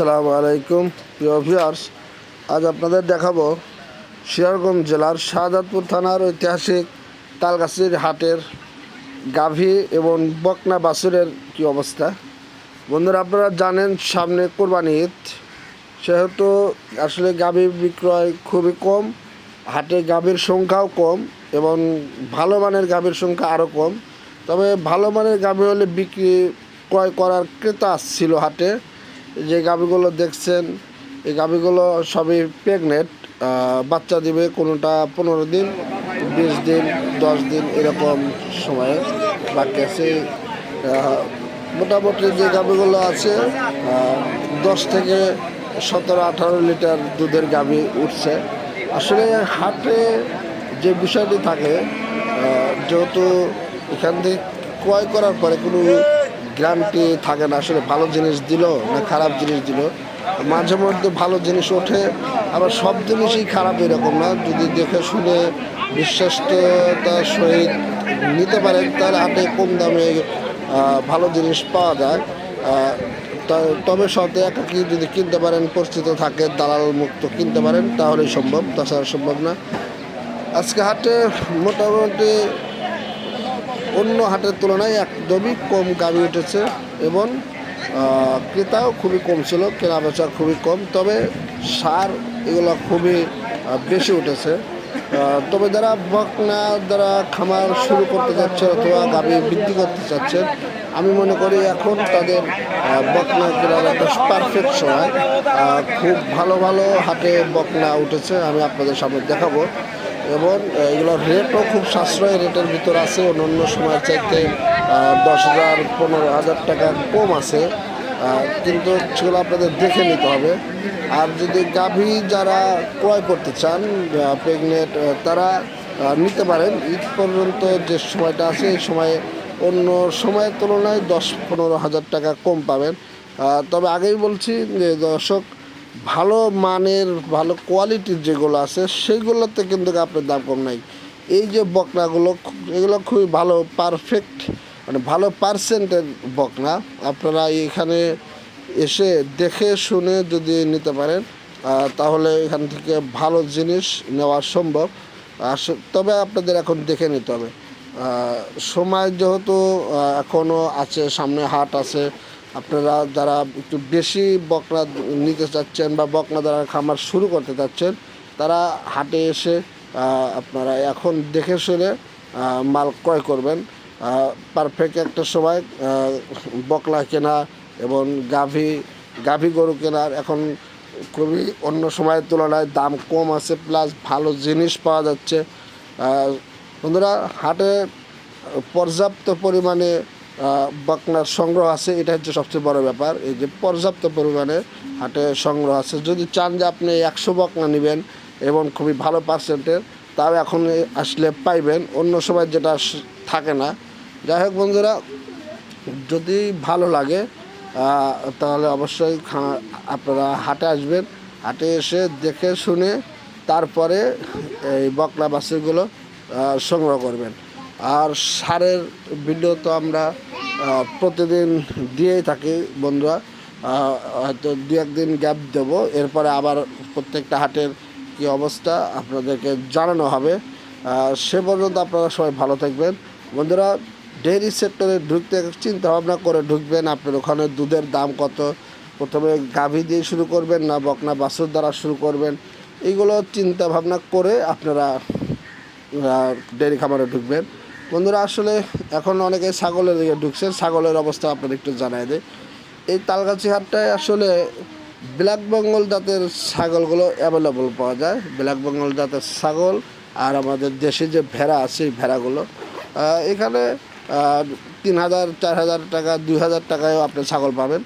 আসসালামু আলাইকুম। প্রিয় ভিউয়ার্স আজ আপনাদের দেখাবো সিরাজগঞ্জ জেলার শাহজাদপুর থানার ঐতিহাসিক তালগাছির হাটের গাভী এবং বকনা বাছুরের কি অবস্থা। বন্ধুরা, আপনারা জানেন সামনে কোরবানি ঈদ। সেহেতু আসলে গাভী বিক্রয় খুবই কম, হাটে গাভীর সংখ্যাও কম এবং ভালো মানের গাভীর সংখ্যা আরও কম। তবে ভালো মানের গাভী হলে বিক্রি ক্রয় করার ক্রেতা ছিল হাটে। যে গাভীগুলো দেখছেন, এই গাভীগুলো সবই প্রেগনেন্ট বাচ্চা দিবে কোনোটা পনেরো দিন, বিশ দিন, দশ দিন এরকম সময়ে বাকি আছে মোটামুটি যে গাভীগুলো আছে দশ থেকে সতেরো, আঠারো লিটার দুধের গাভী উঠছে। আসলে হাটে যে বিষয়টি থাকে যেহেতু এখান থেকে ক্রয় করার পরে কোনো গ্যারান্টি থাকে না, আসলে ভালো জিনিস দিল না খারাপ জিনিস দিল। মাঝে মধ্যে ভালো জিনিস ওঠে, আবার সব জিনিসই খারাপ এরকম না। যদি দেখে শুনে বিশ্বাসতার সহিত নিতে পারেন, তাহলে হাটে কম দামে ভালো জিনিস পাওয়া যায়। তবে সাথে একাকি যদি কিনতে পারেন, পরিচিত থাকে, দালাল মুক্ত কিনতে পারেন, তাহলেই সম্ভব, তাছাড়া সম্ভব না। আজকে হাটে মোটামুটি অন্য হাটের তুলনায় একদমই কম গাড়ি উঠেছে এবং ক্রেতাও খুবই কম ছিল, কেনা বেচা খুবই কম, তবে সার এগুলো খুবই বেশি উঠেছে। তবে যারা বকনা, যারা খামার শুরু করতে যাচ্ছে অথবা গাবি বৃদ্ধি করতে চাচ্ছেন আমি মনে করি এখন তাদের বকনা কেনার একটা পারফেক্ট সময়। খুব ভালো ভালো হাটে বকনা উঠেছে, আমি আপনাদের সামনে দেখাবো। এবং এগুলোর রেটও খুব সাশ্রয় রেটের ভিতর আছে। অন্য অন্য সময়ের চাইতে দশ হাজার, পনেরো হাজার টাকা কম আছে। কিন্তু সেগুলো আপনাদের দেখে নিতে হবে। আর যদি গাভী যারা ক্রয় করতে চান প্রেগনেন্ট তারা নিতে পারেন। ঈদ পর্যন্ত যে সময়টা আছে, এই সময়ে অন্য সময়ের তুলনায় দশ, পনেরো হাজার টাকা কম পাবেন। তবে আগেই বলছি যে দর্শক ভালো মানের, ভালো কোয়ালিটির যেগুলো আছে, সেগুলোতে কিন্তু আপনার দাম কম নাই। এই যে বকনাগুলো, এগুলো খুবই ভালো পারফেক্ট মানে ভালো পার্সেন্টের বকনা। আপনারা এখানে এসে দেখে শুনে যদি নিতে পারেন তাহলে এখান থেকে ভালো জিনিস নেওয়া সম্ভব। তবে আপনাদের এখন দেখে নিতে হবে। সময় যেহেতু এখনও আছে, সামনে হাট আছে আপনারা যারা একটু বেশি বকনা নিতে চাচ্ছেন বা বকনা দ্বারা খামার শুরু করতে চাচ্ছেন, তারা হাটে এসে আপনারা এখন দেখে শুনে মাল ক্রয় করবেন। পারফেক্ট একটা সময় বকলা কেনা এবং গাভী গাভী গরু কেনার এখন খুবই অন্য সময়ের তুলনায় দাম কম আছে প্লাস ভালো জিনিস পাওয়া যাচ্ছে। বন্ধুরা, হাটে পর্যাপ্ত পরিমাণে বকনার সংগ্রহ আছে এটা হচ্ছে সবচেয়ে বড় ব্যাপার। এই যে পর্যাপ্ত পরিমাণে হাটে সংগ্রহ আছে। যদি চান যে আপনি একশো বকনা নেবেন এবং খুবই ভালো পার্সেন্টের তাও এখন আসলে পাইবেন। অন্য সময় যেটা থাকে না। যাই হোক বন্ধুরা যদি ভালো লাগে তাহলে অবশ্যই আপনারা হাটে আসবেন। হাটে এসে দেখে শুনে তারপরে এই বকলা আহ, সংগ্রহ করবেন। আর সারের ভিডিও তো আমরা প্রতিদিন দিয়েই থাকি বন্ধুরা। হয়তো দু একদিন গ্যাপ দেবো। এরপরে আবার প্রত্যেকটা হাটের কি অবস্থা আপনাদেরকে জানানো হবে। সে পর্যন্ত আপনারা সবাই ভালো থাকবেন। বন্ধুরা ডেয়ারি সেক্টরে ঢুকতে চিন্তা ভাবনা করে ঢুকবেন। আপনার ওখানে দুধের দাম কত? প্রথমে গাভী দিয়ে শুরু করবেন না বকনা বাছুর দ্বারা শুরু করবেন? এইগুলো চিন্তা ভাবনা করে আপনারা ডেয়ারি খামারে ঢুকবেন। বন্ধুরা, আসলে এখন অনেকে ছাগলের দিকে ঢুকছে। ছাগলের অবস্থা আপনার একটু জানাই দেয় এই তালগাছি হাটটায় আসলে ব্ল্যাক বেঙ্গল জাতের ছাগলগুলো অ্যাভেলেবল পাওয়া যায়। ব্ল্যাক বেঙ্গল জাতের ছাগল আর আমাদের দেশে যে ভেড়া আছে এই ভেড়াগুলো। এখানে তিন হাজার, চার হাজার টাকা, দুই হাজার টাকায়ও আপনি ছাগল পাবেন।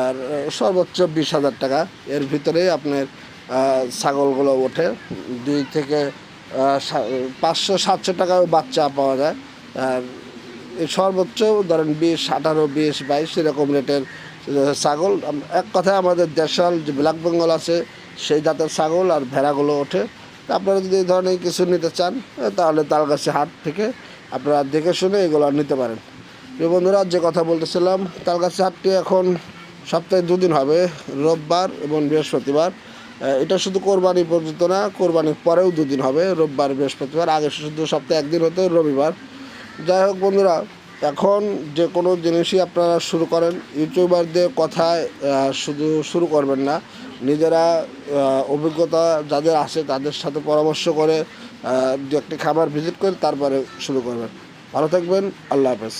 আর সর্বোচ্চ বিশ হাজার টাকা। এর ভিতরেই আপনার ছাগলগুলো ওঠে। দুই থেকে পাঁচশো সাতশো টাকাও বাচ্চা পাওয়া যায়। আর সর্বোচ্চ ধরেন বিশ, আঠারো, বিশ, বাইশ এরকম রেটের ছাগল। এক কথায় আমাদের দেশাল যে ব্ল্যাক বেঙ্গল আছে, সেই জাতের ছাগল আর ভেড়াগুলো ওঠে। আপনারা যদি এই ধরনের কিছু নিতে চান তাহলে তালগাছি হাট থেকে আপনারা দেখে শুনে এগুলো নিতে পারেন। প্রিয় বন্ধুরা, যে কথা বলতেছিলাম, তালগাছি হাটটি এখন সপ্তাহে দুদিন হবে, রোববার এবং বৃহস্পতিবার। এটা শুধু কোরবানি পর্যন্ত না, কোরবানির পরেও দুদিন হবে, রোববার, বৃহস্পতিবার, আগে শুধু সপ্তাহে একদিন হতো রবিবার। যাই হোক বন্ধুরা, এখন যে কোনো জিনিসই আপনারা শুরু করেন, ইউটিউবারদের কথায় শুধু শুরু করবেন না। নিজেরা অভিজ্ঞতা যাদের আছে তাদের সাথে পরামর্শ করে দু একটি খাবার ভিজিট করে তারপরে শুরু করবেন। ভালো থাকবেন, আল্লাহ হাফেজ।